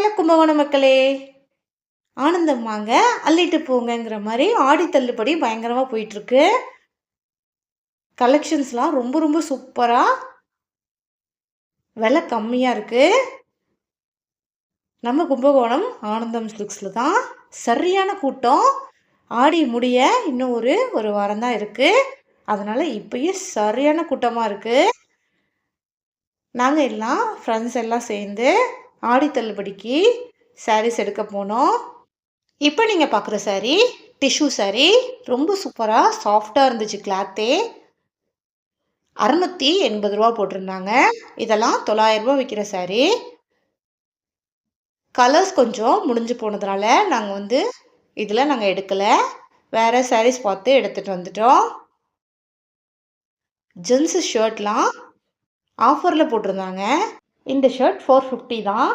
Hello Kumbakonam மக்களே ஆனந்தம் வாங்க அள்ளிட்டு போங்கங்கிற மாதிரி ஆடி தள்ளுபடி பயங்கரமாக போயிட்டுருக்கு. கலெக்ஷன்ஸ்லாம் ரொம்ப ரொம்ப சூப்பராக விலை கம்மியாக இருக்குது நம்ம கும்பகோணம் ஆனந்தம் சில்க்ஸில் தான் சரியான கூட்டம். ஆடி முடிய இன்னும் ஒரு ஒரு வாரம் தான் இருக்குது அதனால் இப்போயே சரியான கூட்டமாக இருக்குது நாங்கள் எல்லாம் ஃப்ரெண்ட்ஸ் எல்லாம் சேர்ந்து ஆடி தள்ளுபடிக்கு சாரீஸ் எடுக்க போனோம். இப்போ நீங்கள் பார்க்குற சாரீ டிஷ்யூ சாரீ ரொம்ப சூப்பராக சாஃப்டாக இருந்துச்சு கிளாத்தே அறநூற்றி எண்பது ரூபா போட்டிருந்தாங்க. இதெல்லாம் தொள்ளாயிரரூபா விற்கிற சாரீ கலர்ஸ் கொஞ்சம் முடிஞ்சு போனதுனால நாங்கள் வந்து இதில் நாங்கள் எடுக்கலை. வேறு சாரீஸ் பார்த்து எடுத்துகிட்டு வந்துட்டோம். ஜென்ஸு ஷர்ட்லாம் ஆஃபரில் போட்டிருந்தாங்க. இந்த ஷர்ட் ஃபோர் ஃபிஃப்டி தான்.